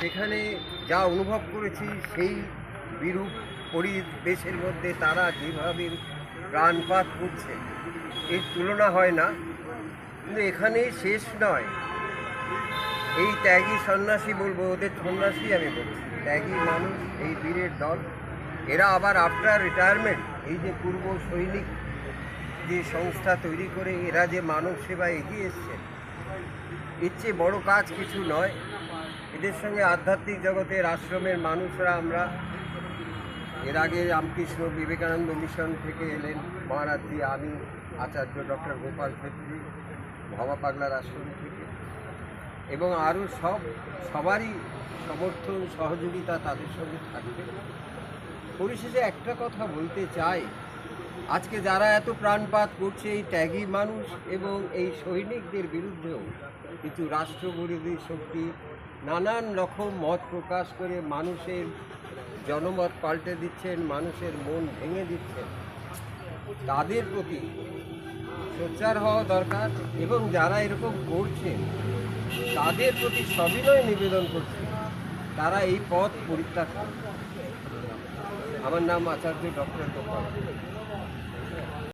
সেখানে যা অনুভব করেছি, সেই বিরূপ পরিবেশের মধ্যে তারা যেভাবে প্রাণপাত করছে, এর তুলনা হয় না। কিন্তু এখানে শেষ নয়। এই ত্যাগী সন্ন্যাসী বলব, ওদের সন্ন্যাসী আমি বলছি। ত্যাগী মানুষ, এই বীরের দল, এরা আবার আফটার রিটায়ারমেন্ট এই যে পূর্ব সৈনিক যে সংস্থা তৈরি করে, এরা যে মানব সেবায় এগিয়ে এসছে, এর চেয়ে বড় কাজ কিছু নয়। এদের সঙ্গে আধ্যাত্মিক জগতের আশ্রমের মানুষরা আমরা। এর আগে রামকৃষ্ণ বিবেকানন্দ মিশন থেকে এলেন মহারাত্রি আমি, আচার্য ডক্টর গোপাল ক্ষেত্রী ভবা পাগলার আশ্রম থেকে। এবং আরও সব, সবারই সমর্থন, সহযোগিতা তাদের সঙ্গে থাকবে। পরিশেষে একটা কথা বলতে চাই। আজকে যারা এত প্রাণপাত করছে এই ত্যাগী মানুষ এবং এই সৈনিকদের বিরুদ্ধেও কিছু রাষ্ট্রবিরোধী শক্তি নানান রকম মত প্রকাশ করে মানুষের জনমত পাল্টে দিচ্ছেন, মানুষের মন ভেঙে দিচ্ছেন। তাদের প্রতি সোচ্চার হওয়া দরকার এবং যারা এরকম করছেন, তাদের প্রতি সবিনয় নিবেদন করছে তারা এই পথ পরিত্যাগ করুন। আমার নাম আচার্য ডক্টর গোপাল।